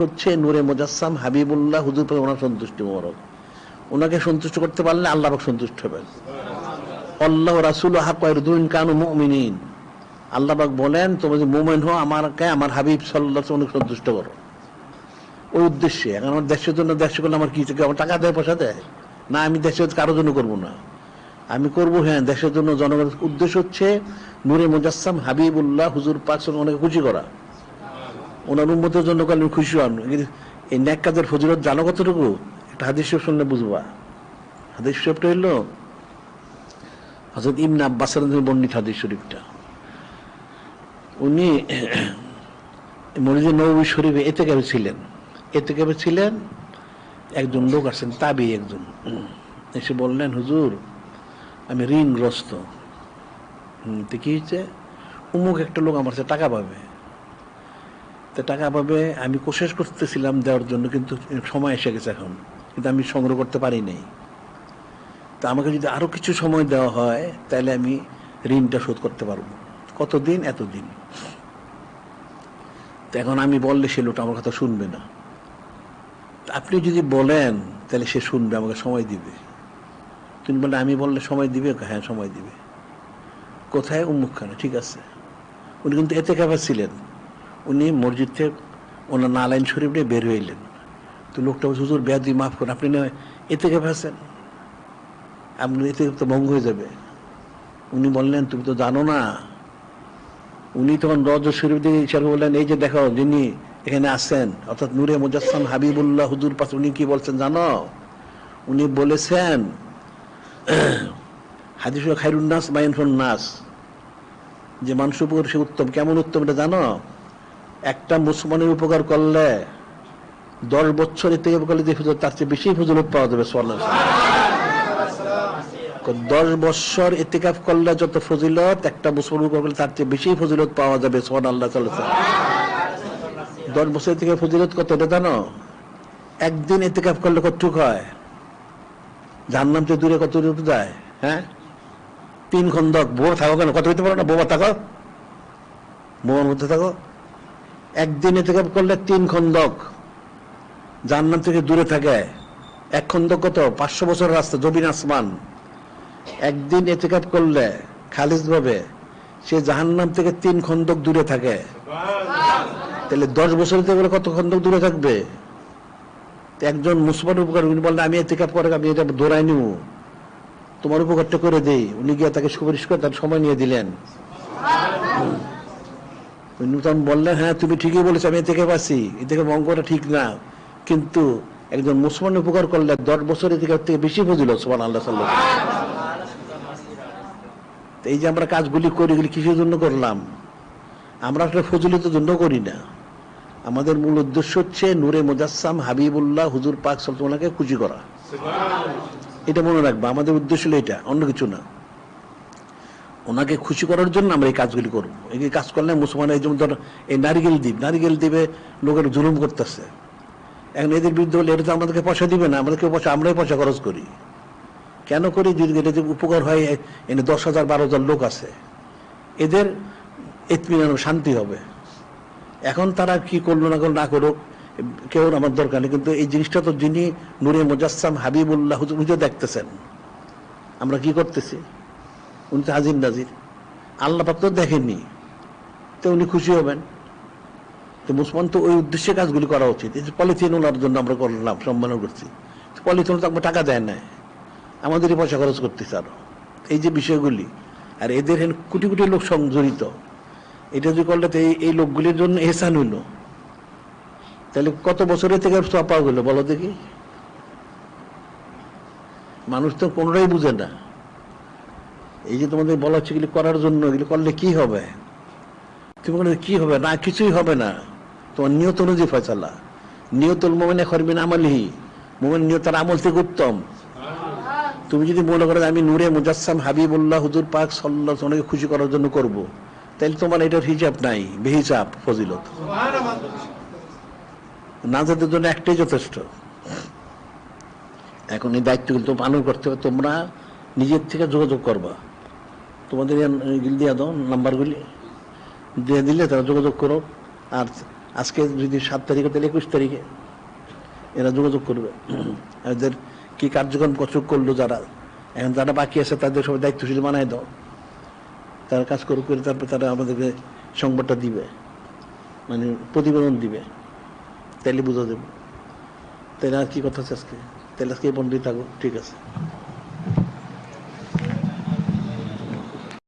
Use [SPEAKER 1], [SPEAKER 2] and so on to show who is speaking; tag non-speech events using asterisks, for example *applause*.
[SPEAKER 1] হচ্ছে নূরে মুজাসসাম হাবিবুল্লাহ হুজুর পরে ওনার সন্তুষ্টি মোবারক। ওনাকে সন্তুষ্ট করতে পারলে আল্লাহ সন্তুষ্ট হবেন। আল্লাহ রাসুল হাকুন কানু মুমিনিন। আল্লাহ পাক বলেন তুমি যে মোমেন হো আমাকে আমার হাবিব সাল্লাহ অনেক সন্তুষ্ট করো। ওই উদ্দেশ্যে, এখন আমার দেশের জন্য দেশ করলে আমার কি আমার টাকা দেয়, পয়সা দেয়? না, আমি দেশের কারোর জন্য করব না। আমি করব হ্যাঁ দেশের জন্য জনগণের উদ্দেশ্য হচ্ছে নূরে মুজাসসাম হাবিবুল্লাহ হুজুর পাক অনেকে খুশি করা। ওনার উন্মতের জন্য আমি খুশি হন এই ন্যাক কাজের ফজিলত জানো কতটুকু? একটা হাদিস শুনলে বুঝবা। হাদিস শরীফটা হইল হজরত ইমনা আব্বাস বর্ণিত হাদিস শরীফটা। উনি মরিজি নবী শরীফে এতে কেবে ছিলেন। এতে কেবে ছিলেন, একজন লোক আসেন তাবি একজন। এসে বললেন, হুজুর, আমি ঋণগ্রস্ত। তো কি হয়েছে উমুক একটা লোক আমার কাছে টাকা পাবে। তো টাকা পাবে, আমি কোশেষ করতেছিলাম দেওয়ার জন্য, কিন্তু সময় এসে গেছে এখন। কিন্তু আমি সংগ্রহ করতে পারি নাই। তা আমাকে যদি আরও কিছু সময় দেওয়া হয়, তাহলে আমি ঋণটা শোধ করতে পারব। কতদিন? এতদিন। তো এখন আমি বললে সে লোকটা আমার কথা শুনবে না। আপনি যদি বলেন, তাহলে সে শুনবে, আমাকে সময় দিবে। তুমি বলে আমি বললে সময় দিবে? হ্যাঁ সময় দিবে। কোথায়? উন্মুখখানে ঠিক আছে। উনি কিন্তু এতে কাবার ছিলেন। উনি মসজিদ থেকে ওনার নালাইন শরীফ নিয়ে বের হইলেন। তো লোকটা বলছে, হুজুর বেয়াদি মাফ করুন, আপনি না এতে কে ভাসেন আপনি এতে তো ভঙ্গ হয়ে যাবে। উনি বললেন, তুমি তো জানো না। উনি তখন রজ শরীফ দিয়ে ইশারা বললেন, এই যে দেখো, যিনি এখানে আসেন অর্থাৎ নূরে মুজাসসাম হাবিবুল্লাহ হুজুর পাশে উনি কি বলছেন জানো? উনি বলেছেন, *clears throat* হাদিস খাইরুন নাস বাইন নাস। যে মানুষ উপকার সে উত্তম, কেমন উত্তম এটা জানো? একটা মুসলমানের উপকার করলে দশ বছর এতে করলে যে ফজল তার চেয়ে বেশি ফজলত পাওয়া যাবে সোয়াল্লাহ দশ বছর এতেকাফ করলে যত ফজিলত একটা মুসলমান উপকার করলে তার চেয়ে বেশি ফজিলত পাওয়া যাবে সোহান আল্লাহ দশ বছর থেকে ফজিলত কত এটা জানো? একদিন এতেকাফ করলে কতটুক হয়? জাহান্নাম তো দূরে কত দূর যায়? হ্যাঁ? তিন খন্দক বোমা থাকো কেন? কত হইতে পারো না? বোমা থাকো? বোমার মধ্যে থাকো? একদিন এতেকাফ করলে তিন খন্দক। জাহান্নাম থেকে দূরে থাকে। এক খন্দক কত? পাঁচশো বছর রাস্তা জবিন আসমান। একদিন এতেকাপ করলে খালিজ ভাবে সে জাহান্নাম থেকে তিন খন্দক দূরে থাকে। তাহলে দশ বছর থেকে কত খন্দক দূরে থাকবে? একজন মুসলমান উপকার, উনি বললেন, আমি এতেকাপ করে আমি এটা দৌড়াই নিব। তোমার উপকারটা করে দেই। উনি গিয়ে তাকে সুপারিশ করে তার সময় নিয়ে দিলেন। উনি তখন বললেন হ্যাঁ তুমি ঠিকই বলেছ, আমি এতে পাচ্ছি এ থেকে মঙ্গটা ঠিক না। কিন্তু একজন মুসলমান উপকার করলে দশ বছর এতে থেকে বেশি বুঝলো সোমান আল্লাহ সাল্লাহ এই যে আমরা কাজগুলি করি, এগুলি কিসের জন্য করলাম? আমরা আসলে ফজলিতের জন্য করি না। আমাদের মূল উদ্দেশ্য হচ্ছে নূরে মুজাসসাম, হাবিবুল্লাহ, হুজুর পাক সালতোনাকে খুশি করা। এটা মনে রাখবা, আমাদের উদ্দেশ্য হলো এটা, অন্য কিছু না। ওনাকে খুশি করার জন্য আমরা এই কাজগুলি করব। এই কাজ করলে মুসলমান এই যেমন ধর, এই নারিকেল দ্বীপ নারিকেল দ্বীপে লোকের জুলুম করতেছে। এখন এদের বিরুদ্ধে হলে এটা তো আমাদেরকে পয়সা দিবে না, আমাদেরকে পয়সা, আমরাই পয়সা খরচ করি। কেন করি? যদি এটা যে উপকার হয়, এনে দশ হাজার, বারো হাজার লোক আছে। এদের এতমিনানো শান্তি হবে। এখন তারা কি করল না করল না করুক, কেউ আমার দরকার নেই। কিন্তু এই জিনিসটা তো যিনি নুরে মুজাসসাম হাবিবুল্লাহ হুজুর দেখতেছেন। আমরা কি করতেছি? উনি তো হাজির নাজির। আল্লাহ পাক তো দেখেননি। তো উনি খুশি হবেন। তো মুসলমান তো ওই উদ্দেশ্যে কাজগুলি করা উচিত। এই যে পলিথিন ওনার জন্য আমরা করলাম সম্মান করছি। পলিথিন তো আমরা টাকা দেয় না আমাদেরই পয়সা খরচ করতেছে আরও। এই যে বিষয়গুলি, আর এদের কোটি কোটি লোক সংজড়িত এটা যদি করলে তো এই- লোকগুলির জন্য এহসান হইল। তাহলে কত বছরের থেকে পাওয়া গেল বলো দেখি? মানুষ তো কোনোটাই বুঝে না। এই যে তোমাদের বলা হচ্ছে করার জন্য, এগুলি করলে কি হবে? তুমি বলে কি হবে? না, কিছুই হবে না। তোমার নিয়ত অনুযায়ী ফয়সালা। নিয়তুল মোমেনে খরবিন আমলিহি। মোমেন নিয়তার আমল থেকে উত্তম। তুমি যদি মনে করো আমি নূরে মুজাসসাম হাবিবুল্লাহ হুজুর পাক সাল্লাহ অনেকে খুশি করার জন্য করব। তাহলে তোমার এটার হিসাব নাই, বেহিসাব, ফজিলত। নাজাদের জন্য একটাই যথেষ্ট। এখন এই দায়িত্বগুলো তো পালন করতে হবে, তোমরা নিজের থেকে যোগাযোগ করবা। তোমাদের ইগুলি দিয়ে দাও, নাম্বারগুলি। দিয়ে দিলে তারা যোগাযোগ করো আর আজকে যদি সাত তারিখে, তাহলে একুশ তারিখে এরা যোগাযোগ করবে। এদের কি কার্যক্রম কত করল যারা? এখন যারা বাকি আছে, তাদের সবাই দায়িত্বশীল বানায় দাও। তারা কাজ করে করে তারপর তারা আমাদেরকে সংবাদটা দিবে। মানে প্রতিবেদন দিবে। তাইলে বুঝা দেবো তাহলে আর কি কথা আছে আজকে? তাহলে আজকে বন্ধই থাকো ঠিক আছে।